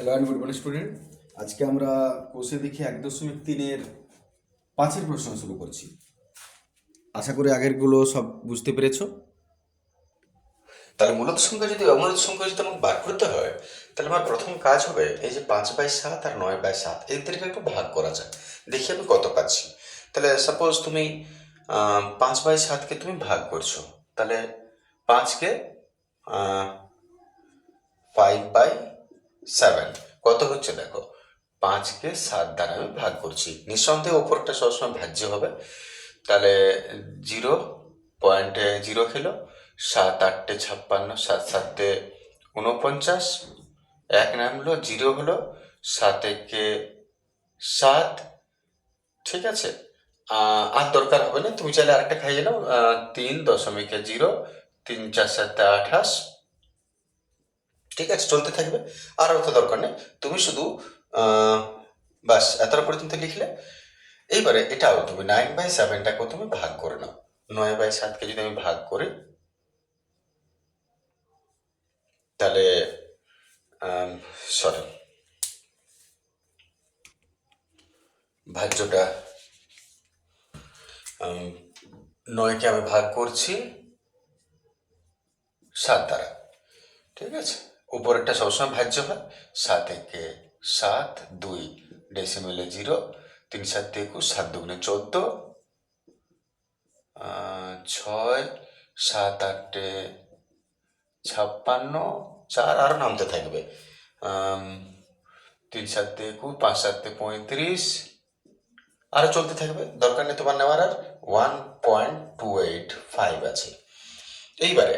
Hello and good morning student আজকে আমরা কোষে দেখি এক দশমিক তিনের পাঁচের প্রশ্ন শুরু করছি। আশা করি আগেরগুলো সব বুঝতে পেরেছ। তাহলে মূলত সংখ্যা যদি অমূলত সংখ্যা যদি আমাকে বার করতে হয়, তাহলে আমার প্রথম কাজ হবে এই যে পাঁচ বাই সাত আর নয় বাই সাত এদেরকে একটু ভাগ করা যায় দেখি আমি কত পাচ্ছি। তাহলে সাপোজ তুমি পাঁচ বাই সাতকে তুমি ভাগ করছ। তাহলে পাঁচকে ফাইভ বাই সেভেন কত হচ্ছে দেখো? পাঁচকে সাত দ্বারা আমি ভাগ করছি। নিঃসন্দেহে ওপরটা সবসময় ভাজ্য হবে। তাহলে জিরো পয়েন্টে জিরো খেলো। সাত আটটে ছাপ্পান্ন, সাত সাতে উনপঞ্চাশ এক নামলো, জিরো হলো। সাত একে সাত। ঠিক আছে? আর দরকার হবে না। তুমি চাইলে আরেকটা খাইয়ে নাও। তিন দশমিকে জিরো, তিন চার সাতে আঠাশ। ঠিক আছে, চলতে থাকবে। আর অত দরকার নেই। তুমি শুধু বাস এতটা পর্যন্ত লিখলে। এইবারে এটাও তুমি নাইন বাই সেভেনটাকেও তুমি ভাগ করে নাও। নয় বাই সাতকে যদি আমি ভাগ করি, তাহলে সরি ভাজ্যটা নয়কে আমি ভাগ করছি, সাত দ্বারা। ঠিক আছে? উপরেরটা সবসময় ভাজ্য হয়। সাত একে সাত, দুই ডেসিমেলে জিরো, তিন সাত একুশ, সাত দুগুণে চোদ্দ ছয়, সাত আটে ছাপ্পান্ন, চার আরও নামতে থাকবে। তিন সাতে একুশ, পাঁচ সাতে পঁয়ত্রিশ আরও চলতে থাকবে। দরকার নেই তোমার নেওয়ার আর। One point two eight five আছে। এইবারে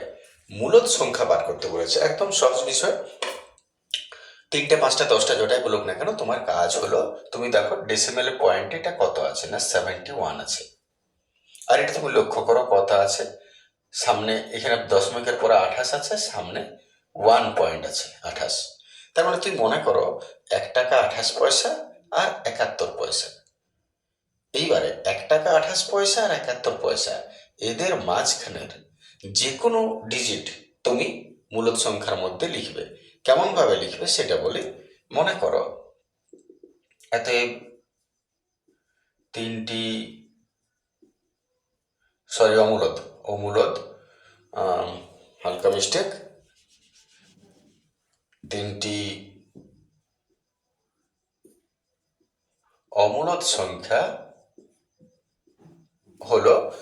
মূলত সংখ্যা বার করতে বলেছে। একদম সহজ বিষয়। তিনটে, পাঁচটা, দশটা জোটাই বলুক না কেন, তোমার কাজ হলো, তুমি দেখো ডেসিমেল পয়েন্ট এটা কত আছে? না সেভেন্টি ওয়ান আছে। আর এটা তুমি লক্ষ্য করো কত আছে। সামনে, এখানে দশমিকের পরে আঠাশ আছে, সামনে ওয়ান পয়েন্ট আছে, আঠাশ। তার মানে তুমি মনে করো এক টাকা আঠাশ পয়সা আর একাত্তর পয়সা। এইবারে এক টাকা আঠাশ পয়সা আর একাত্তর পয়সা। এদের মাঝখানের যে কোনো ডিজিট তুমি মূলত সংখ্যার মধ্যে লিখবে। কেমন ভাবে লিখবে সেটা বলি মনে করো এত তিনটি সরি অমূলত অমূলত হালকা মিস্টেক তিনটি অমূলত সংখ্যা হলো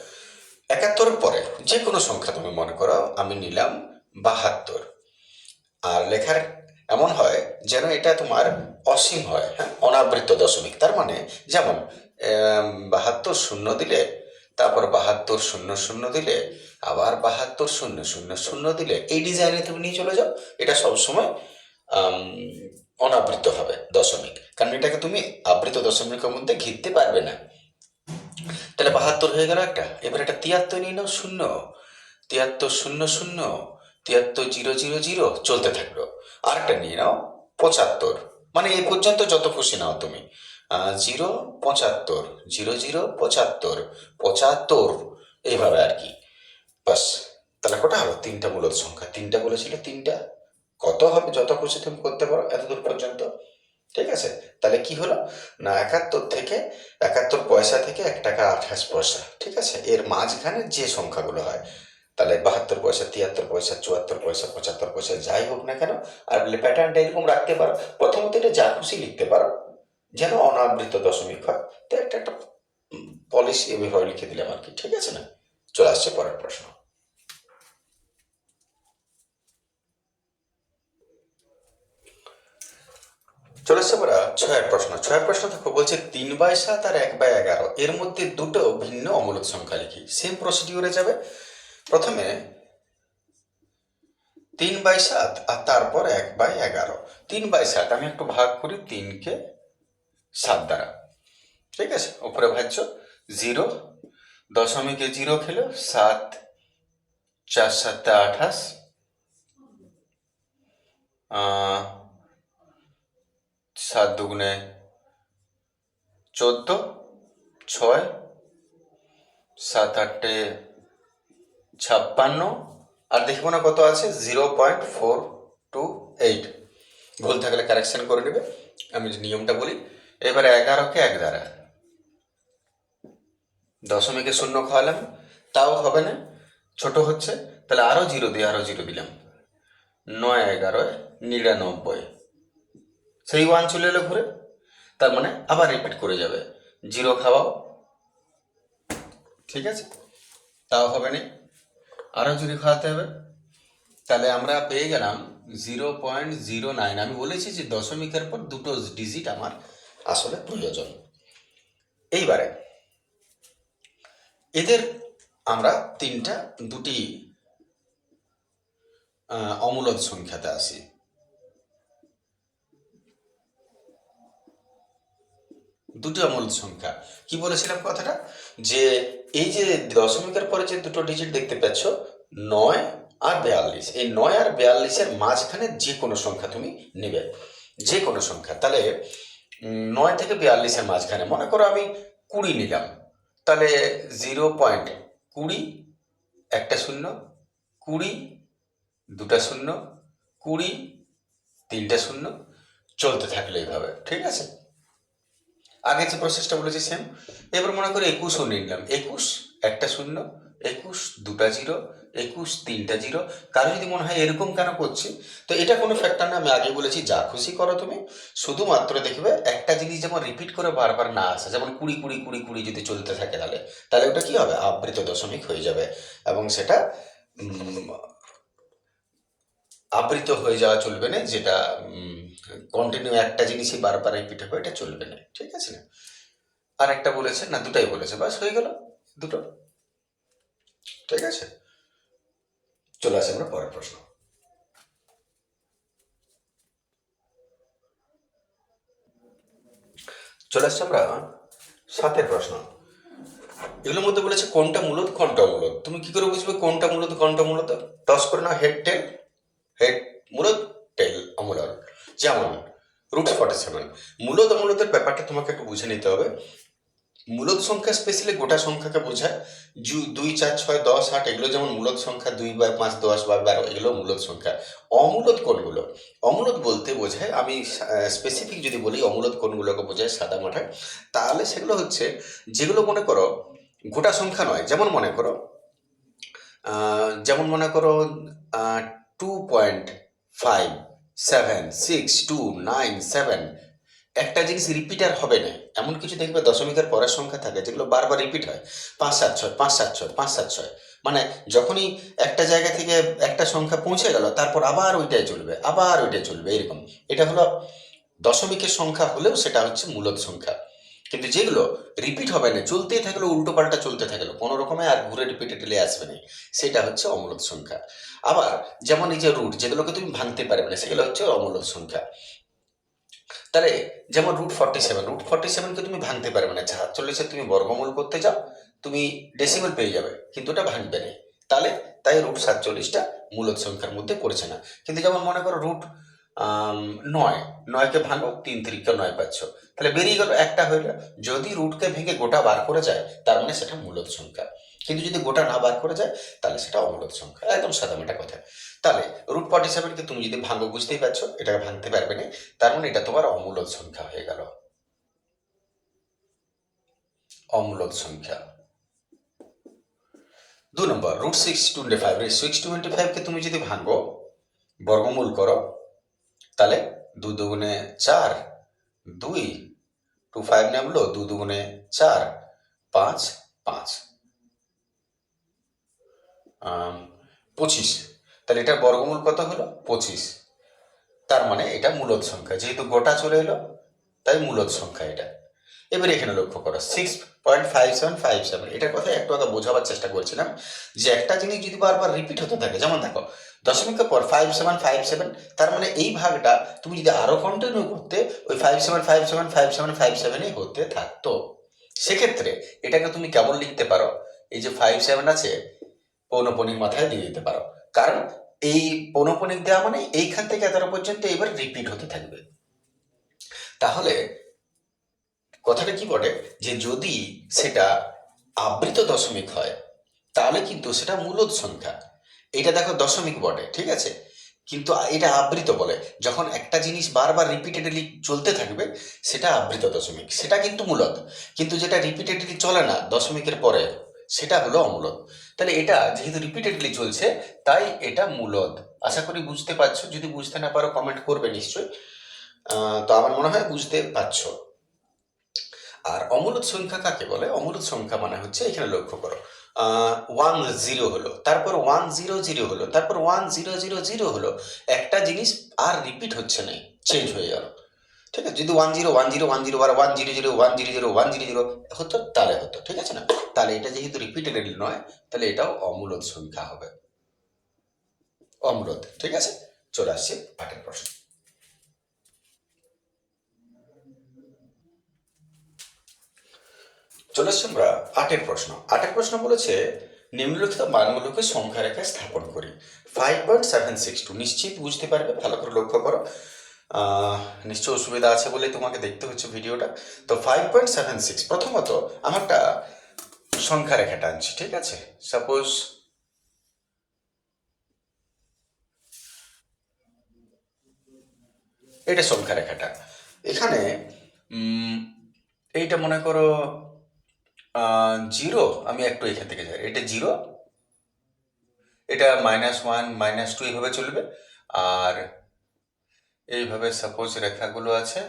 একাত্তরের পরে যে কোনো সংখ্যা তুমি মনে করো, আমি নিলাম বাহাত্তর। আর লেখার এমন হয় যেন এটা তোমার অসীম হয় হ্যাঁ অনাবৃত দশমিক। তার মানে যেমন বাহাত্তর শূন্য দিলে, তারপর বাহাত্তর শূন্য শূন্য দিলে, আবার বাহাত্তর শূন্য শূন্য শূন্য দিলে, এই ডিজাইনে তুমি নিয়ে চলে যাও। এটা সবসময় অনাবৃত হবে দশমিক। কারণ এটাকে তুমি আবৃত দশমিকের মধ্যে ঘিরতে পারবে না। তাহলে বাহাত্তর হয়ে গেল একটা। এবার একটা তিয়াত্তর নিয়ে নাও, শূন্য। তিয়াত্তর, শূন্য শূন্য। তিয়াত্তর, জিরো জিরো জিরো। চলতে থাকল। আরেকটা নিয়ে নাও, পঁচাত্তর। মানে এই পর্যন্ত যত খুশি নাও তুমি। জিরো, পঁচাত্তর। জিরো জিরো, পঁচাত্তর। পঁচাত্তর। এইভাবে আর কি। বাস, তাহলে কটা হলো? তিনটা মূলত সংখ্যা। তিনটা বলেছিল তিনটা। কত হবে? যত খুশি তুমি করতে পারো, এতদূর পর্যন্ত। ঠিক আছে? তাহলে কি হলো? না, একাত্তর থেকে, একাত্তর পয়সা থেকে এক টাকা আঠাশ পয়সা, ঠিক আছে? এর মাঝখানে যে সংখ্যাগুলো হয়, তাহলে বাহাত্তর পয়সা, তিয়াত্তর পয়সা, চুয়াত্তর পয়সা, পঁচাত্তর পয়সা, যাই হোক না কেন, আর প্যাটার্নটা এরকম রাখতে পারো। প্রথমত এটা যা খুশি লিখতে পারো, যেন অনাবৃত দশমিক হয়। তো একটা একটা পলিসি এভাবে লিখে দিলাম আর কি, ঠিক আছে না? চলে আসছে পরের প্রশ্ন। চলে আসছে পরে ছয়ের প্রশ্ন। ছয়ের প্রশ্ন দেখো, বলছে তিন বাই সাত আর এক বাই এগারো। এর মধ্যে দুটো ভিন্ন অমূলত সংখ্যা লিখি। সেম প্রসিডিউরে যাবে। প্রথমে তিন বাই সাত আর তারপর এক বাই এগারো। তিন বাই সাত, আমি একটু ভাগ করি তিনকে সাত দ্বারা। ঠিক আছে? উপরে ভাজ্য জিরো দশমিকে জিরো খেলো, সাত, চার সাতটা আঠাশ সাত দুগুণে চোদ্দ, ছয়, সাত আটটে ছাপ্পান্ন, আর দেখব না কত আছে? Zero point four two eight. ভুল থাকলে কারেকশন করে নেবে। আমি যে নিয়মটা বলি, এবারে এগারোকে এক দ্বারা। দশমিকে শূন্য খাওয়ালাম, তাও হবে না, ছোট হচ্ছে, তাহলে আরও জিরো দিয়ে আরও জিরো দিলাম। নয় এগারোয় নিরানব্বই। সেই ওয়ান চলে এলো ঘুরে। তার মানে আবার রিপিট করে যাবে। জিরো খাওয়াও। ঠিক আছে? তাও হবে না। আরও জিরো খাওয়াতে হবে তাহলে আমরা পেয়ে গেলাম জিরো পয়েন্ট জিরো নাইন আমি বলেছি যে দশমিকের পর দুটো ডিজিট আমার আসলে প্রয়োজন। এইবারে এদের আমরা তিনটা দুটি আহ, অমূলদ সংখ্যাতে আসি। দুটি অমূলদ সংখ্যা। কি বলেছিলাম কথাটা? যে এই যে দশমিকের পরে যে দুটো ডিজিট দেখতে পাচ্ছ, নয় আর বেয়াল্লিশ। এই নয় আর বেয়াল্লিশের মাঝখানে যে কোনো সংখ্যা তুমি নেবে। যে কোনো সংখ্যা। তাহলে নয় থেকে বিয়াল্লিশের মাঝখানে, মনে করো আমি কুড়ি নিলাম। তাহলে জিরো পয়েন্ট কুড়ি, একটা শূন্য, কুড়ি, দুটা শূন্য, কুড়ি, তিনটা শূন্য, চলতে থাকলে এইভাবে। ঠিক আছে? আগে যে প্রসেসটা বলেছি সেম এবার মনে করি একুশও নিলাম। একুশ, একটা শূন্য, একুশ, দুটা জিরো, একুশ, তিনটা জিরো। কারও যদি মনে হয় এরকম কেন করছি? তো এটা কোনো ফ্যাক্টর না, আমি আগে বলেছি, যা খুশি করো তুমি। শুধুমাত্র দেখবে একটা জিনিস যেমন রিপিট করে বারবার না আসে, যেমন কুড়ি কুড়ি কুড়ি কুড়ি যদি চলতে থাকে তাহলে তাহলে ওটা কী হবে? আবৃত দশমিক হয়ে যাবে। এবং সেটা আবৃত হয়ে যাওয়া চলবে না, যেটা কন্টিনিউ একটা জিনিসই বারবার রিপিট হবে, এটা চলবে না, ঠিক আছে? না আর একটা বলেছে, না, দুটাই বলেছে, বাস হয়ে গেল, দুটো, ঠিক আছে? চলে আসি আমরা পরের প্রশ্ন। চলে আসছি আমরা সাতের প্রশ্ন। এগুলোর মধ্যে বলেছে, কোনটা মূলত কোনটা মূলত? তুমি কি করে বুঝবে কোনটা মূলত কোনটা মূলত? টস করে না হেড টেল হেড মূলত টেল অমূলক যেমন, রুট ফর্টি সেভেন। মূলত অমূলতের ব্যাপারটা তোমাকে একটু বুঝে নিতে হবে। মূলত সংখ্যা স্পেশালি গোটা সংখ্যাকে বোঝায়। দুই, চার, ছয়, দশ, আট, এগুলো যেমন মূলত সংখ্যা, দুই বা পাঁচ, দশ বা বারো, এগুলো মূলত সংখ্যা। অমূলত কোনগুলো? অমূলত বলতে বোঝায়, আমি স্পেসিফিক যদি বলি অমূলত কোনগুলোকে বোঝায় সাদা মাঠায় তাহলে সেগুলো হচ্ছে, যেগুলো মনে করো, গোটা সংখ্যা নয়, যেমন মনে করো যেমন মনে করো two point five seven six two nine seven একটা জিনিস রিপিটার হবে না। এমন কিছু দেখবে দশমিকের পরের সংখ্যা থাকে, যেগুলো বারবার রিপিট হয়। পাঁচ সাত ছয়, পাঁচ সাত ছয়, পাঁচ সাত ছয়। মানে যখনই একটা জায়গা থেকে একটা সংখ্যা পৌঁছে গেল, তারপর আবার ওইটাই চলবে, আবার ওইটাই চলবে, এরকম। এটা হলো দশমিকের সংখ্যা হলেও সেটা হচ্ছে মূলত সংখ্যা। কিন্তু যেগুলো রিপিট হবে না, চলতেই থাকল উল্টো পাল্টা চলতে থাকল, কোনো রকমে আর ঘুরে রিপিটেডলি আসবে না। সেটা হচ্ছে অমূলত সংখ্যা। আবার যেমন এই যে রুট যেগুলোকে তুমি ভাঙতে পারবে না, সেগুলো হচ্ছে অমূলত সংখ্যা। তাহলে যেমন root forty seven root forty সেভেনকে তুমি ভাঙতে পারবে না সাতচল্লিশে তুমি বর্গমূল করতে যাও তুমি ডেসিমেল পেয়ে যাবে, কিন্তু ওটা ভাঙবে না। তাহলে তাই রুট সাতচল্লিশটা মূলত সংখ্যার মধ্যে পড়ছে না। কিন্তু যেমন মনে করো রুট নয়। নয়কে ভাঙো, তিন তিরিকা নয় পাচ্ছ। তাহলে বেরিয়ে গেল একটা হইল, যদি রুটকে ভেঙে গোটা বার করে যায়, তার মানে সেটা মূলত সংখ্যা। কিন্তু যদি গোটা না বার করে যায়, তাহলে সেটা অমূলত সংখ্যা। একদম সাদামাটা কথা। তাহলে রুট ফর্টি সেভেনকে তুমি যদি ভাঙো, বুঝতেই পারছ, এটাকে ভাঙতে পারবে না, তার মানে এটা তোমার অমূলত সংখ্যা হয়ে গেল। অমূলত সংখ্যা। দু নম্বর root six twenty five six twenty ফাইভকে তুমি যদি ভাঙো, বর্গমূল করো তাহলে দু দুগুণে চার, দুই, টু ফাইভ নামলো দু দুগুণে চার, পাঁচ পাঁচ। পঁচিশ। তাহলে এটা বর্গমূল কত হলো? পঁচিশ। তার মানে এটা মূলত সংখ্যা। যেহেতু গোটা চলে এলো, তাই মূলত সংখ্যা এটা। এবারে এখানে লক্ষ্য করো six point five seven five seven এটার কথা একটু আগে বোঝাবার চেষ্টা করছিলাম যে একটা জিনিস যদি বারবার রিপিট হতে থাকে, যেমন দেখো দশমিকের পর ফাইভ সেভেন ফাইভ সেভেন তার মানে এই ভাগটা তুমি যদি আরও কন্টিনিউ করতে, ওই five seven five seven five seven five seven i হতে থাকতো। সেক্ষেত্রে এটাকে তুমি কেমন লিখতে পারো, এই যে ফাইভ সেভেন আছে, পৌনপনিক মাথায় দিয়ে দিতে পারো। কারণ এই পৌনপনিক দেওয়া মানে এইখান থেকে এগারো পর্যন্ত এবার রিপিট হতে থাকবে। তাহলে কথাটা কি বটে যে যদি সেটা আবৃত দশমিক হয়, তাহলে কিন্তু সেটা মূলত সংখ্যা। এটা দেখো দশমিক বটে, ঠিক আছে? কিন্তু এটা আবৃত বলে। যখন একটা জিনিস বারবার রিপিটেডলি চলতে থাকবে, সেটা আবৃত দশমিক। সেটা কিন্তু মূলত। কিন্তু যেটা রিপিটেডলি চলে না, দশমিকের পরে, সেটা হলো অমূলত। তাহলে এটা যেহেতু রিপিটেডলি চলছে, তাই এটা মূলত। আশা করি বুঝতে পারছ। যদি বুঝতে না পারো কমেন্ট করবে নিশ্চয়ই। তো আমার মনে হয় বুঝতে পারছ। আর অমূলদ সংখ্যা কাকে বলে? অমূলদ সংখ্যা মানে হচ্ছে এখানে লক্ষ্য করো। ওয়ান জিরো হলো। তারপর ওয়ান জিরো জিরো হলো। তারপর ওয়ান জিরো জিরো জিরো হলো। একটা জিনিস আর রিপিট হচ্ছে না। চেঞ্জ হয়ে গেল। ঠিক আছে? যদি one zero one zero one zero বার one zero zero one zero zero one zero zero হতো, তাহলে হতো। ঠিক আছে না? তাহলে এটা যেহেতু রিপিটেডলি নয়, তাহলে এটাও অমূলত সংখ্যা হবে। অমূলত ঠিক আছে? চলে আসছে আটের প্রশ্ন। চলে আসছি আমরা আটের প্রশ্ন। আটের প্রশ্ন বলেছে, নিম্নলিখিত মানগুলোকে সংখ্যা রেখায় স্থাপন করি। Five point seven six two নিশ্চিত বুঝতে পারবে, ভালো করে লক্ষ্য করো। নিশ্চয় অসুবিধা আছে বলে তোমাকে দেখতে হচ্ছে ভিডিওটা। তো ফাইভ পয়েন্ট সেভেন সিক্স প্রথমত আমার একটা সংখ্যা রেখা টানছি ঠিক আছে? সাপোজ এটা সংখ্যা রেখাটা। এখানে এইটা মনে করো জিরো আমি একটু এখান থেকে যাই। এটা জিরো এটা মাইনাস ওয়ান মাইনাস টু এইভাবে চলবে। আর এইভাবে সাপোজ রেখাগুলো আছে,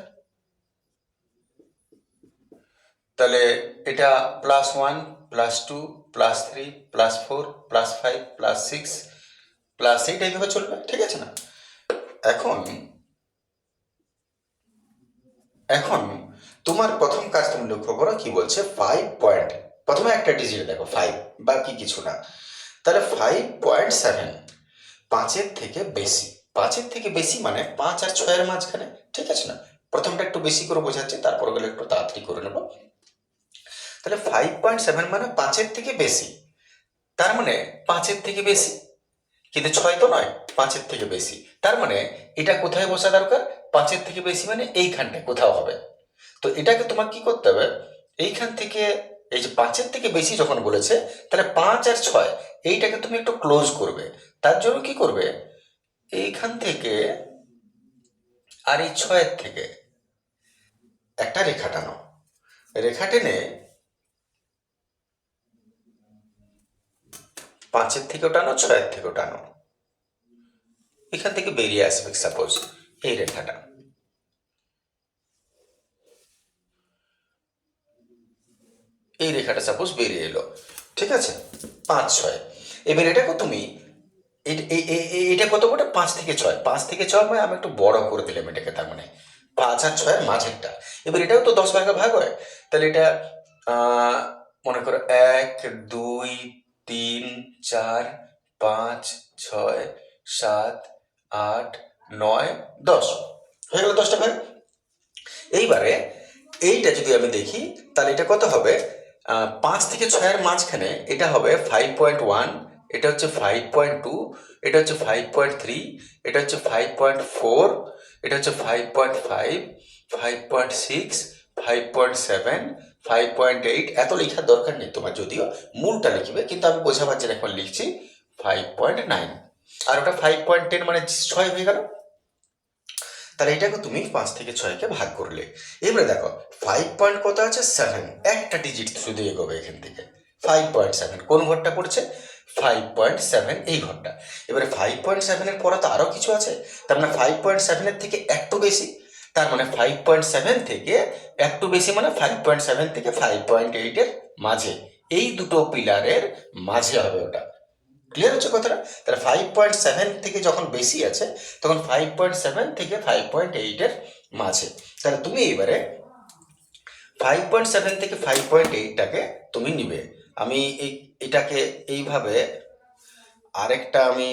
তাহলে এটা plus one plus two plus three plus four plus five plus six plus eight এইভাবে চলবে, ঠিক আছে না? এখন এখন তোমার লক্ষ্য করো কি বলছে? ফাইভ পয়েন্ট প্রথমে একটা ডিজিট দেখো ফাইভ বাকি কিছু না। তাহলে ফাইভ পয়েন্ট সেভেন পাঁচের থেকে বেশি। পাঁচের থেকে বেশি মানে পাঁচ আর ছয়ের মাঝখানে, ঠিক আছে না? প্রথমটা একটু বেশি করে বোঝাচ্ছে, তারপর গেলে একটু তাড়াতাড়ি করে নেব। তাহলে ফাইভ পয়েন্ট সেভেন মানে পাঁচের থেকে বেশি। তার মানে পাঁচের থেকে বেশি, কিন্তু ছয় তো নয়, পাঁচের থেকে বেশি। তার মানে এটা কোথায় বসা দরকার? পাঁচের থেকে বেশি মানে এইখানটায়, কোথাও হবে। তো এটাকে তোমার কি করতে হবে? এইখান থেকে, এই যে পাঁচের থেকে বেশি যখন বলেছে, তাহলে পাঁচ আর ছয়, এইটাকে তুমি একটু ক্লোজ করবে। তার জন্য কি করবে? এইখান থেকে আর এই ছয়ের থেকে একটা রেখা টানো। রেখা টেনে পাঁচের থেকেও টানো, ছয়ের থেকেও টানো। এখান থেকে বেরিয়ে আসবে সাপোজ এই রেখাটা। এই রেখাটা সাপোজ বেরিয়ে এলো। ঠিক আছে? পাঁচ, ছয়। এবার এটাকে তুমি এটা কত বড় পাঁচ থেকে ছয়। পাঁচ থেকে ছয় মানে আমি একটু বড় করে দিলাম এটাকে তার মানে। পাঁচ আর ছয়ের মাঝেরটা। এবার এটাও তো দশ ভাগে ভাগ হয়। তাহলে এটা মনে করো এক, দুই, তিন, চার, পাঁচ, ছয়, সাত, আট, নয়, দশ। হয়ে গেল দশটা ভাগ। এইবারে এইটা যদি আমি দেখি, তাহলে এটা কত হবে? পাঁচ থেকে ছয়ের মাঝখানে এটা হবে ফাইভ পয়েন্ট ওয়ান এটা হচ্ছে ফাইভ পয়েন্ট টু এটা হচ্ছে ফাইভ পয়েন্ট থ্রি এটা হচ্ছে ফাইভ পয়েন্ট ফোর এটা হচ্ছে five point five five point six five point seven five point eight এত লেখার দরকার নেই তোমার যদিও মূলটা লিখবে কিন্তু আমি বোঝা বোঝাবার জন্য এখন লিখছি ফাইভ পয়েন্ট নাইন আর ওটা ফাইভ পয়েন্ট টেন মানে ছয় হয়ে গেল তাহলে এটাকে তুমি পাঁচ থেকে ছয়কে ভাগ করলে। এবারে দেখো ফাইভ পয়েন্ট কত আছে? সেভেন একটা ডিজিট শুধু এগোবে এখান থেকে। ফাইভ পয়েন্ট সেভেন কোন ঘরটা পড়ছে? ফাইভ পয়েন্ট সেভেন এই ঘরটা। এবারে ফাইভ পয়েন্ট সেভেনের পরে তো আরও কিছু আছে। তার মানে ফাইভ পয়েন্ট সেভেনের থেকে একটু বেশি। তার মানে ফাইভ পয়েন্ট সেভেন থেকে একটু বেশি মানে ফাইভ পয়েন্ট সেভেন থেকে ফাইভ পয়েন্ট এইটের মাঝে। এই দুটো পিলারের মাঝে হবে ওটা। ক্লিয়ার হচ্ছে কথাটা? তাহলে ফাইভ পয়েন্ট সেভেন থেকে যখন বেশি আছে, তখন ফাইভ পয়েন্ট সেভেন থেকে ফাইভ পয়েন্ট এইটের মাঝে। তাহলে তুমি এবারে ফাইভ পয়েন্ট সেভেন থেকে ফাইভ পয়েন্ট এইটটাকে তুমি নিবে। আমি এই, এটাকে এইভাবে আরেকটা আমি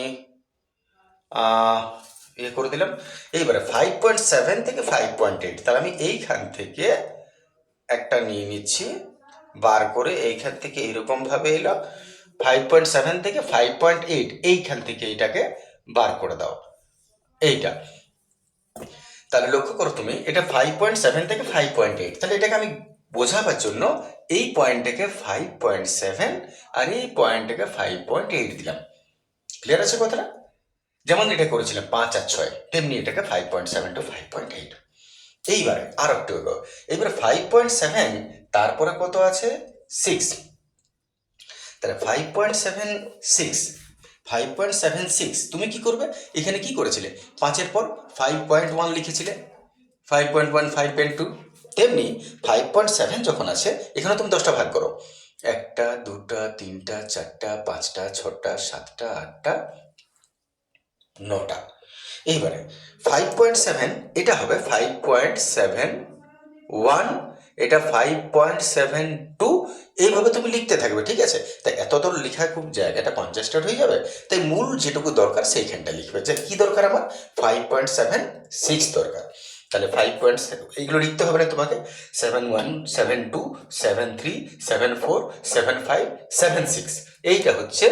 ইয়ে করে দিলাম। এইবারে ফাইভ পয়েন্ট সেভেন থেকে ফাইভ পয়েন্ট এইট তাহলে আমি এইখান থেকে একটা নিয়ে নিচ্ছি। বার করে এইখান থেকে এইরকমভাবে এলো ফাইভ পয়েন্ট সেভেন থেকে ফাইভ পয়েন্ট এইট এইখান থেকে এইটাকে বার করে দাও। এইটা। তাহলে লক্ষ্য করো তুমি, এটা ফাইভ পয়েন্ট সেভেন থেকে ফাইভ পয়েন্ট এইট তাহলে এটাকে আমি বোঝাবার জন্য এই পয়েন্টটাকে ফাইভ পয়েন্ট সেভেন আর এই পয়েন্টটাকে ফাইভ পয়েন্ট এইট দিলাম। ক্লিয়ার আছে কথাটা? যেমন এটা করেছিলাম পাঁচ আর ছয়, তেমনি এটাকে five point seven to five point eight এইবারে আর একটু এগো এইবারে ফাইভ পয়েন্ট সেভেন তারপরে কত আছে? সিক্স তাহলে five point seven six five point seven six তুমি কি করবে? এখানে কি করেছিলে? পাঁচের পর five point one লিখেছিলে five point one five point two তেমনি ফাইভ পয়েন্ট সেভেন যখন আছে, এখানে তুমি দশটা ভাগ করো। একটা, দুটা, তিনটা, চারটা, পাঁচটা, ছটা, সাতটা, আটটা, নটা। এইবারে ফাইভ পয়েন্ট সেভেন এটা হবে ফাইভ পয়েন্ট সেভেন ওয়ান এটা ফাইভ পয়েন্ট সেভেন টু এইভাবে তুমি লিখতে থাকবে, ঠিক আছে? তাই এত দূর লেখা খুব জায়গাটা কনজেস্টেড হয়ে যাবে। তাই মূল যেটুকু দরকার সেইখানটা লিখবে। যে কী দরকার আমার? ফাইভ পয়েন্ট সেভেন সিক্স দরকার। তাহলে ফাইভ পয়েন্ট এইগুলো লিখতে হবে না তোমাকে? Seven one seven two seven three seven four seven five seven six এইটা হচ্ছে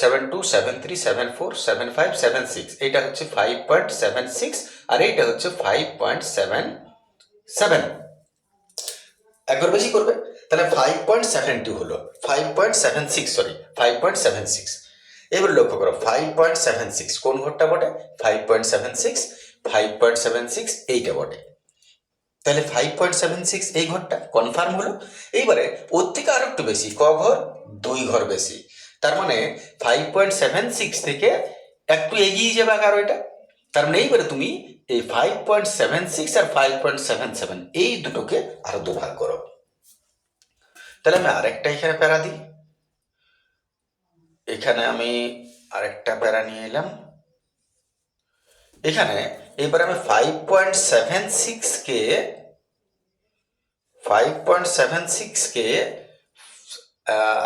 seven two seven three seven four seven five seven six এইটা হচ্ছে ফাইভ পয়েন্ট সেভেন সিক্স আর এইটা হচ্ছে ফাইভ পয়েন্ট সেভেন সেভেন একবার বেশি করবে? তাহলে ফাইভ পয়েন্ট সেভেন টু হলো। Five point seven six sorry five point seven six এবার লক্ষ্য করো ফাইভ পয়েন্ট সেভেন সিক্স কোন ঘরটা বটে? Five point seven six five point seven six এইটা বটে। তাহলে ফাইভ পয়েন্ট সেভেন সিক্স এই ঘরটা কনফার্ম হলো। এইবারে ওর থেকে আরও একটু বেশি, ক ঘর? দুই ঘর বেশি। তার মানে ফাইভ পয়েন্ট সেভেন সিক্স থেকে একটু এগিয়ে যাবে আরও এটা। তার মানে এইবারে তুমি এই ফাইভ পয়েন্ট সেভেন সিক্স আর ফাইভ পয়েন্ট সেভেন সেভেন এই দুটোকে আরও দুভাগ করো। তাহলে আমি আরেকটা এখানে প্যারা দিই। এখানে আমি আরেকটা প্যারা নিয়ে এলাম। এখানে এবার আমি ফাইভ পয়েন্ট সেভেন সিক্সকে ফাইভ পয়েন্ট সেভেন সিক্সকে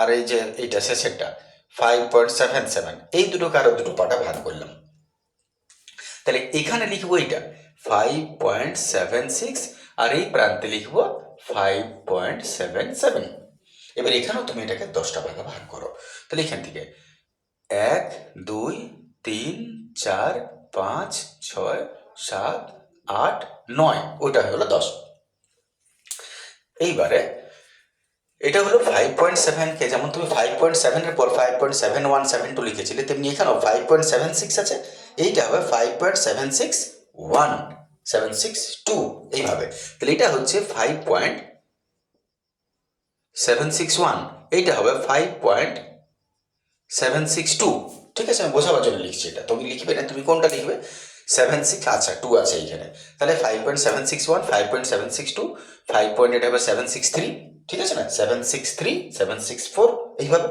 আর এই যে এইটা শেষেরটা ফাইভ পয়েন্ট সেভেন সেভেন এই দুটোকে আরও দুটো পাটা ভাগ করলাম। তাহলে এখানে লিখব এইটা। ফাইভ পয়েন্ট সেভেন সিক্স আর এই প্রান্তে লিখব ফাইভ পয়েন্ট সেভেন সেভেন এবার এখানেও তুমি এটাকে দশটা ভাগে ভাগ করো। তাহলে এখান থেকে এক, দুই, তিন, চার, পাঁচ, ছয়, সাত, আট, নয়, ওটা হলো দশ। এইবারে এটা হলো ফাইভ পয়েন্ট সেভেনকে যেমন তুমি ফাইভ পয়েন্ট সেভেনের পর five point seven one seven two লিখেছিলে, তেমনি এখানেও ফাইভ পয়েন্ট সেভেন সিক্স আছে। এইটা হবে five point seven six one seven six two এইভাবে। তাহলে এটা হচ্ছে five point seven six one এইটা হবে five point seven six two ঠিক আছে, আমি বোঝাবার জন্য লিখছি এটা। তুমি লিখবে না, তুমি কোনটা লিখবে? সেভেন সিক্স আচ্ছা টু আছে এইখানে। তাহলে five point seven six one five point seven six two five point এটা হবে সেভেন সিক্স থ্রি ঠিক আছে না? Seven six three seven six four এইভাবে।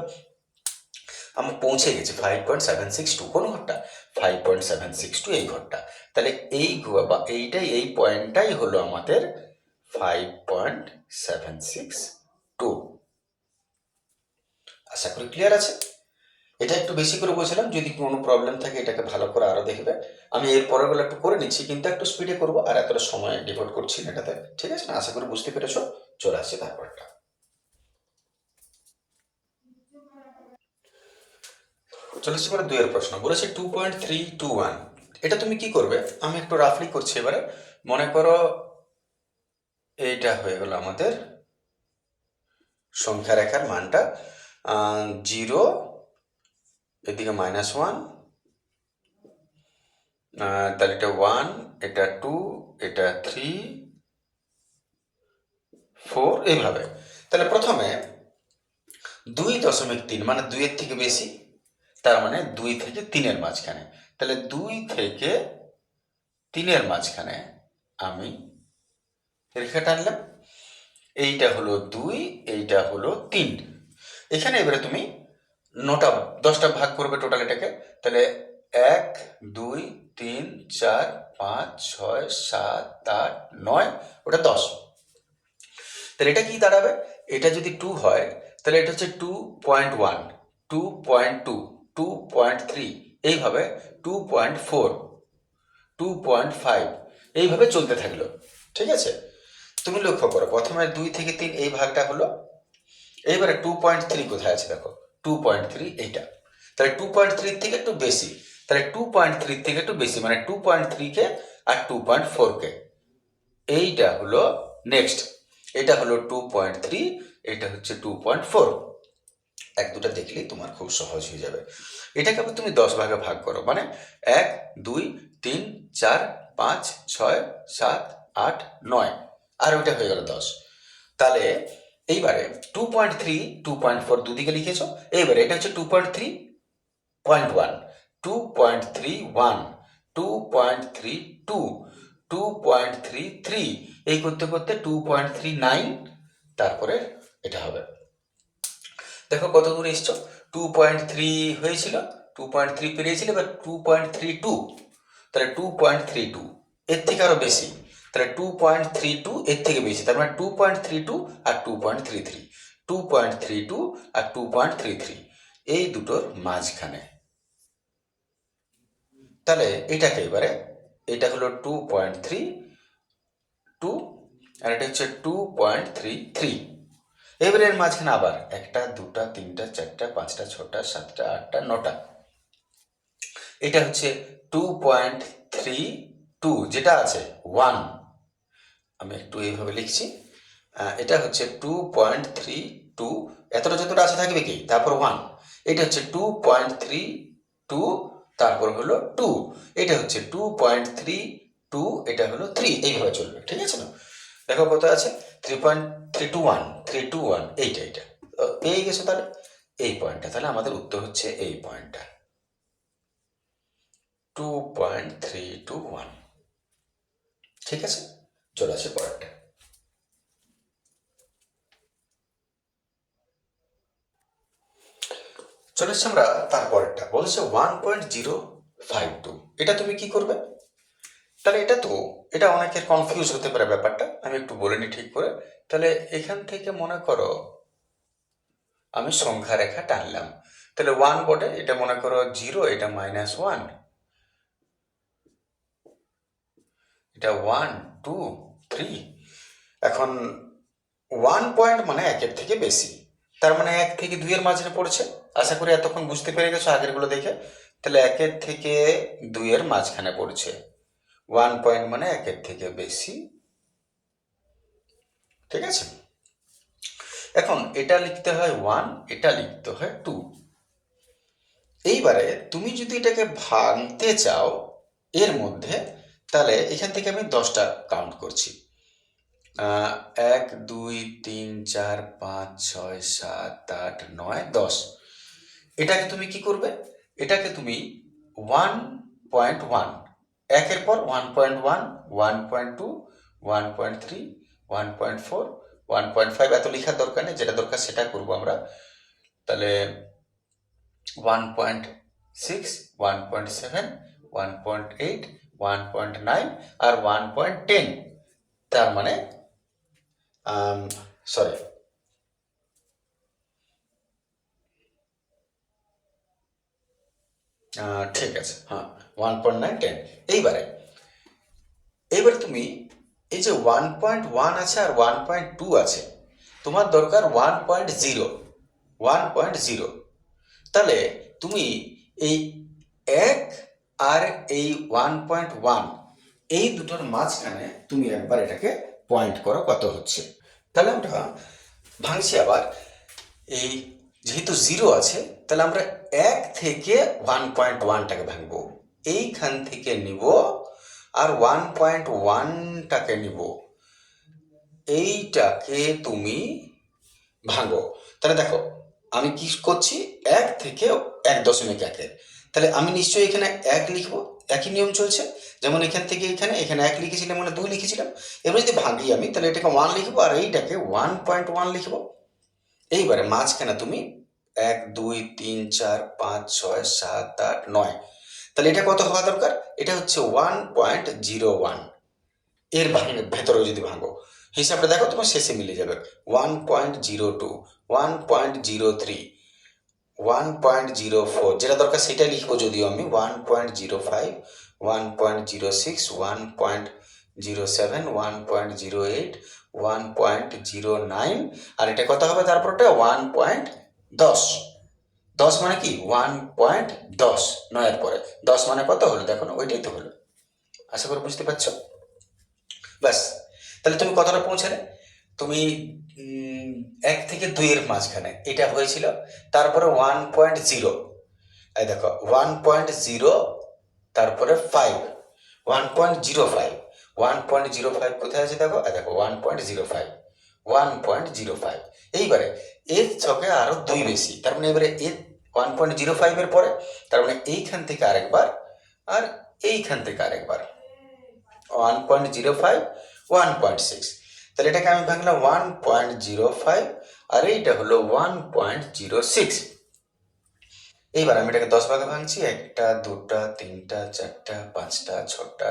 আমরা পৌঁছে গেছি। Five point seven six two কোন ঘরটা? Five point seven six two এই ঘরটা। তাহলে এই বা এইটাই, এই পয়েন্টটাই হলো আমাদের five point seven six two আশা করি ক্লিয়ার আছে? এটা একটু বেশি করে বলছিলাম যদি কোনো প্রবলেম থাকে এটাকে ভালো করে আরও দেখবে। আমি এর পরেরগুলো একটু করে নিচ্ছি, কিন্তু একটু স্পিডে করব, আর এতটা সময় ডিভোট করছি না এটাতে। ঠিক আছে? না আশা করি বুঝতে পেরেছ? চলে আসছে তারপরটা। চলে আসছে এবারে দুইয়ের প্রশ্ন। বলেছে two point three two one এটা তুমি কি করবে? আমি একটু রাফলি করছি এবারে। মনে করো এইটা হয়ে গেল আমাদের সংখ্যা রেখার মানটা। জিরো এদিকে মাইনাস ওয়ান তাহলে এটা ওয়ান এটা টু এটা থ্রি ফোর এইভাবে। তাহলে প্রথমে দুই দশমিক তিন মানে দুইয়ের থেকে বেশি তার মানে দুই থেকে তিনের মাঝখানে। তাহলে দুই থেকে তিনের মাঝখানে আমি রেখা টানলাম। এইটা হলো দুই, এইটা হলো তিন। এখানে এবারে তুমি নটা, দশটা ভাগ করবে টোটাল এটাকে। তাহলে এক, দুই, তিন, চার, পাঁচ, ছয়, সাত, আট, নয়, ওটা দশ। তাহলে এটা কি দাঁড়াবে? এটা যদি টু হয়, তাহলে এটা হচ্ছে two point one two point two two point three এইভাবে two point four two point five এইভাবে চলতে থাকল ঠিক আছে তুমি লক্ষ্য করো প্রথমে দুই থেকে তিন এই ভাগটা হলো এইবারে টু পয়েন্ট থ্রি কোথায় আছে দেখো টু পয়েন্ট থ্রি এইটা তাহলে টু পয়েন্ট থ্রি থেকে একটু বেশি তাহলে টু পয়েন্ট থ্রি থেকে একটু বেশি মানে টু পয়েন্ট থ্রিকে আর টু পয়েন্ট ফোরকে এইটা হলো নেক্সট এটা হলো টু পয়েন্ট থ্রি এটা হচ্ছে টু পয়েন্ট ফোর এক দুটা দেখলেই তোমার খুব সহজ হয়ে যাবে। এটাকে আবার তুমি দশ ভাগে ভাগ করো। মানে এক, দুই, তিন, চার, পাঁচ, ছয়, সাত, আট, নয়। আর ওইটা হয়ে গেল দশ। তাহলে এইবারে two point three two point four দুদিকে লিখেছো। এইবারে এটা হচ্ছে two point three point one two point three one two point three two two point three three এই করতে করতে টু পয়েন্ট থ্রি নাইন তারপরে এটা হবে। দেখো কত দূর এসছো টু পয়েন্ট থ্রি হয়েছিল টু পয়েন্ট থ্রি পেরিয়েছিল এবার টু পয়েন্ট থ্রি টু তাহলে টু পয়েন্ট থ্রি টু এর থেকে আরও বেশি তাহলে টু পয়েন্ট থ্রি টু এর থেকে বেশি তার মানে টু পয়েন্ট থ্রি টু আর two point three three two point three two আর টু পয়েন্ট থ্রি থ্রি এই দুটোর মাঝখানে তাহলে এটাকে এবারে এটা হলো টু পয়েন্ট থ্রি টু আর এটা হচ্ছে টু পয়েন্ট থ্রি থ্রি এবারে এর মাঝখানে আবার একটা, দুটা, তিনটা, চারটা, পাঁচটা, ছটা, সাতটা, আটটা, নটা। এটা হচ্ছে টু পয়েন্ট থ্রি টু যেটা আছে ওয়ান আমি একটু এইভাবে লিখছি। এটা হচ্ছে টু পয়েন্ট থ্রি টু এতটা যতটা আছে থাকবে কি? তারপর ওয়ান এটা হচ্ছে টু পয়েন্ট থ্রি টু তারপর হলো টু এটা হচ্ছে টু পয়েন্ট থ্রি টু এটা হলো থ্রি এইভাবে চলবে, ঠিক আছে না? দেখো কত আছে? Three point three two one three two one এইটা এইটা। পেয়ে গেছো তাহলে? এই পয়েন্টটা। তাহলে আমাদের উত্তর হচ্ছে এই পয়েন্টটা। Two point three two one ঠিক আছে? চলে আসে পরেরটা। চলে আমরা তারপরেরটা। বলছে one point zero five two এটা তুমি কি করবে? তাহলে এটা তো, এটা অনেকের কনফিউজ হতে পারে ব্যাপারটা, আমি একটু বলে নিই ঠিক করে। তাহলে এখান থেকে মনে করো, আমি সংখ্যা রেখা টানলাম। তাহলে ওয়ান বোর্ডে এটা মনে করো জিরো এটা মাইনাস ওয়ান এটা ওয়ান টু থ্রি এখন ওয়ান পয়েন্ট মানে একের থেকে বেশি। তার মানে এক থেকে দুইয়ের মাঝে পড়ছে। আশা করি এতক্ষণ বুঝতে পেরে গেছো আগেরগুলো দেখে। তাহলে একের থেকে দুইয়ের মাঝখানে পড়ছে। ওয়ান পয়েন্ট মানে একের থেকে বেশি। ঠিক আছে? এখন এটা লিখতে হয় ওয়ান, এটা লিখতে হয় টু। এইবারে তুমি যদি এটাকে ভাঙতে চাও, এর মধ্যে, তাহলে এখান থেকে আমি দশটা কাউন্ট করছি। এক, দুই, তিন, চার, পাঁচ, ছয়, সাত, আট, নয়, দশ। এটাকে তুমি কি করবে? এটাকে তুমি ওয়ান পয়েন্ট ওয়ান একের পর one point one one point two one point three one point four one point five এত লেখার দরকার নেই যেটা দরকার সেটা করব আমরা তাহলে one point six one point seven one point eight one point nine আর ওয়ান পয়েন্ট টেন তার মানে সরি ঠিক আছে হ্যাঁ ওয়ান পয়েন্ট নাইন টেন এইবারে এইবারে তুমি এই যে ওয়ান পয়েন্ট ওয়ান আছে আর ওয়ান পয়েন্ট টু আছে, তোমার দরকার one point zero one point zero তাহলে তুমি এই এক আর এই ওয়ান পয়েন্ট ওয়ান এই দুটোর মাঝখানে তুমি একবার এটাকে পয়েন্ট করো কত হচ্ছে। তাহলে আমরা ভাঙছি আবার, এই যেহেতু জিরো আছে, তাহলে আমরা এক থেকে ওয়ান পয়েন্ট ওয়ানটাকে ভাঙবো। এইখান থেকে নিব আর ওয়ান পয়েন্ট ওয়ানটাকে নিব। এইটাকে তুমি ভাঙো। তাহলে দেখো, আমি কি করছি? এক থেকে এক দশমিক একের। তাহলে আমি নিশ্চয়ই এখানে এক লিখব, একই নিয়ম চলছে। যেমন এখান থেকে এখানে এখানে এক লিখেছিলাম মানে দুই লিখেছিলাম। এবার যদি ভাঙি আমি, তাহলে এটাকে ওয়ান লিখব আর এইটাকে ওয়ান পয়েন্ট ওয়ান লিখব। এইবারে মাঝখানে তুমি এক, দুই, তিন, চার, পাঁচ, ছয়, সাত, আট, নয় তাহলে এটা কত হওয়া দরকার এটা হচ্ছে ওয়ান পয়েন্ট জিরো ওয়ানের ভেতরেও যদি ভাঙো হিসাবটা দেখো তোমার শেষে মিলে যাবে one point zero two one point zero three one point zero four যেটা দরকার সেটা লিখব যদিও আমি one point zero five one point zero six one point zero seven one point zero eight one point zero nine আর এটা কত হবে তারপরটা ওয়ান পয়েন্ট দশ দশ মানে কি? ওয়ান পয়েন্ট দশ। নয়ের পরে। দশ মানে কত হলো? দেখো না ওইটাই তো হলো। আশা করি বুঝতে পারছ? ব্যাস। তাহলে তুমি কতটা পৌঁছালে? তুমি এক থেকে দুইয়ের মাঝখানে। এটা হয়েছিল। তারপরে ওয়ান পয়েন্ট জিরো এই দেখো ওয়ান পয়েন্ট জিরো তারপরে five one point zero five one point zero five কোথায় আছে দেখো? দেখো one point zero five one point zero five এইবারে এর ছকে আরও দুই বেশি। তার মানে এবারে এর ওয়ান পয়েন্ট জিরো ফাইভের পরে, তার মানে এইখান থেকে আরেকবার আর এইখান থেকে আরেকবার। One point zero five one point six তাহলে এটাকে আমি ভাঙলাম ওয়ান পয়েন্ট জিরো ফাইভ আর এইটা হলো ওয়ান পয়েন্ট জিরো সিক্স এইবার আমি এটাকে দশ ভাগে ভাঙছি, একটা, দুটা, তিনটা, চারটা, পাঁচটা, ছটা,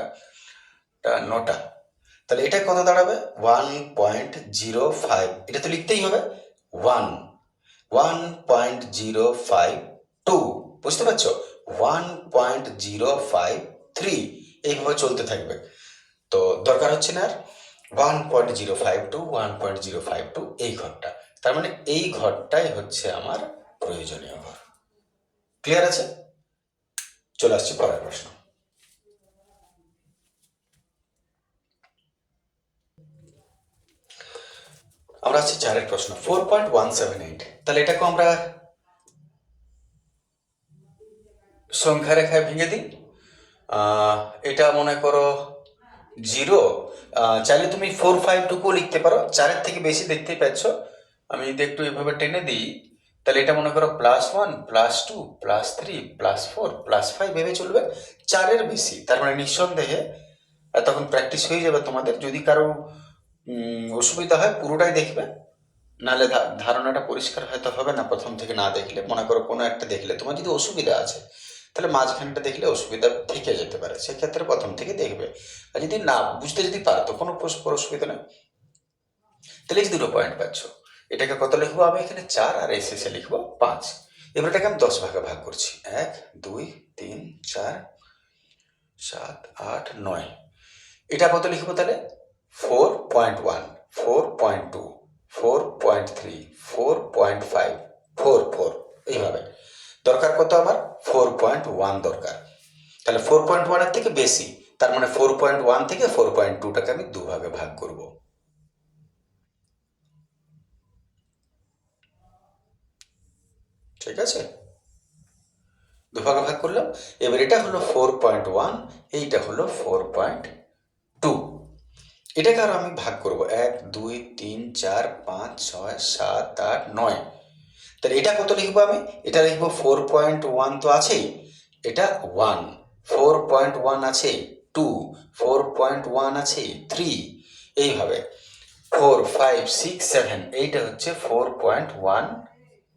নটা। তাহলে এটা কত দাঁড়াবে? ওয়ান পয়েন্ট জিরো ফাইভ এটা তো লিখতেই হবে one one point zero five two বুঝতে পারছ? One point zero five three এইভাবে চলতে থাকবে। তো দরকার হচ্ছে না আর। One point zero five two one point zero five two এই ঘরটা। তার মানে এই ঘরটাই হচ্ছে আমার প্রয়োজনীয় ঘর। ক্লিয়ার আছে? চলে আসছি পরের প্রশ্ন। আমরা আসছি চারের প্রশ্ন। Four point one seven eight তাহলে এটাকে আমরা সংখ্যা রেখায় ভেঙে দিই। এটা মনে করো জিরো। চাইলে তুমি ফোর ফাইভ টুকু লিখতে পারো। চারের থেকে বেশি দেখতেই পাচ্ছ আমি যদি একটু এভাবে টেনে দিই, তাহলে এটা মনে করো plus one plus two plus three plus four plus five ভেবে চলবে। চারের বেশি। তার মানে নিঃসন্দেহে তখন প্র্যাকটিস হয়ে যাবে তোমাদের। যদি কারও অসুবিধা হয়, পুরোটাই দেখবে। নাহলে ধা- ধারণাটা পরিষ্কার হয়তো হবে না, প্রথম থেকে না দেখলে। মনে করো কোনো একটা দেখলে, তোমার যদি অসুবিধা আছে, তাহলে মাঝখানটা দেখলে অসুবিধা থেকে যেতে পারে। সেক্ষেত্রে প্রথম থেকে দেখবে। আর যদি না, বুঝতে যদি পারো তো কোনো অসুবিধা নেই। তাহলে এই দুটো পয়েন্ট পাচ্ছ, এটাকে কত লিখব আমি এখানে? চার আর এস এসে লিখব পাঁচ। এবার এটাকে আমি দশ ভাগে ভাগ করছি। এক, দুই, তিন, চার, সাত, আট, নয়। এটা কত লিখব তাহলে? Four point one four point two four point three four point five four four এইভাবে দরকার কত আমার ফোর পয়েন্ট ওয়ান দরকার তাহলে ফোর পয়েন্ট ওয়ানের থেকে বেশি তার মানে ফোর পয়েন্ট ওয়ান থেকে ফোর পয়েন্ট টুটাকে আমি দুভাগে ভাগ করব ঠিক আছে দুভাগে ভাগ করলাম এবার এটা হলো ফোর পয়েন্ট ওয়ান এইটা হলো ফোর পয়েন্ট টু এটাকে আরও আমি ভাগ করব। এক, দুই, তিন, চার, পাঁচ, ছয়, সাত, আট, নয়। তাহলে এটা কত লিখব আমি? এটা লিখব ফোর পয়েন্ট ওয়ান তো আছেই। এটা ওয়ান ফোর পয়েন্ট ওয়ান আছে টু ফোর পয়েন্ট ওয়ান আছে থ্রি এইভাবে। ফোর ফাইভ সিক্স সেভেন এইটা হচ্ছে ফোর পয়েন্ট ওয়ান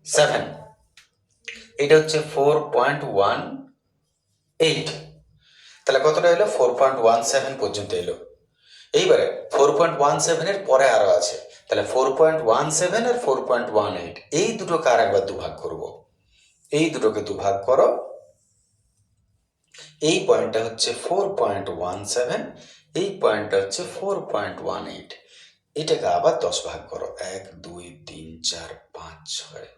সেভেন এটা হচ্ছে ফোর পয়েন্ট ওয়ান এইট তাহলে কতটা এলো? ফোর পয়েন্ট ওয়ান সেভেন পর্যন্ত এলো। এইবারে ফোর পয়েন্ট ওয়ান সেভেনের পরে আরও আছে। তাহলে ফোর পয়েন্ট ওয়ান সেভেন আর ফোর পয়েন্ট ওয়ান এইট এই দুটোকে আর একবার দুভাগ করব? এই দুটোকে দুভাগ করো। এই পয়েন্টটা হচ্ছে ফোর পয়েন্ট ওয়ান সেভেন এই পয়েন্টটা হচ্ছে ফোর পয়েন্ট ওয়ান এইট এটাকে আবার দশ ভাগ করো। এক, দুই, তিন, চার, পাঁচ, ছয়,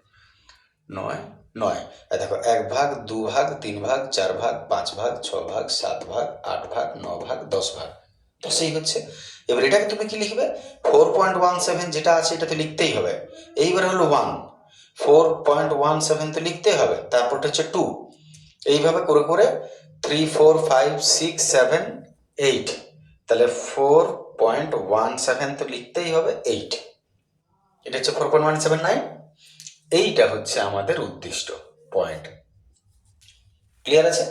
নয় নয়। দেখো, এক ভাগ, দু ভাগ, তিন ভাগ, চার ভাগ, পাঁচ ভাগ, ছ ভাগ, সাত ভাগ, আট ভাগ, ন ভাগ, দশ ভাগ। দশই হচ্ছে। এবার এটাকে তুমি কি লিখবে? ফোর পয়েন্ট ওয়ান সেভেন যেটা আছে এটা তো লিখতেই হবে। এইবার হলো one four point one seven তো লিখতেই হবে। তারপরটা হচ্ছে টু এইভাবে করে করে three four five six seven eight তাহলে ফোর পয়েন্ট ওয়ান সেভেন তো লিখতেই হবে এইট এটা হচ্ছে four point one seven nine এইটা হচ্ছে আমাদের উদ্দিষ্ট পয়েন্ট ক্লিয়ার আছে?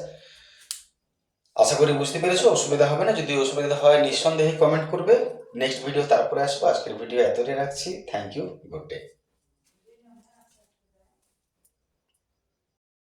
আশা করি বুঝতে পেরেছ, অসুবিধা হবে না। যদি অসুবিধা হয়, নিঃসন্দেহে কমেন্ট করবে। নেক্সট ভিডিও তারপরে আসব। আজকের ভিডিও এতটাই রাখছি। Thank you good day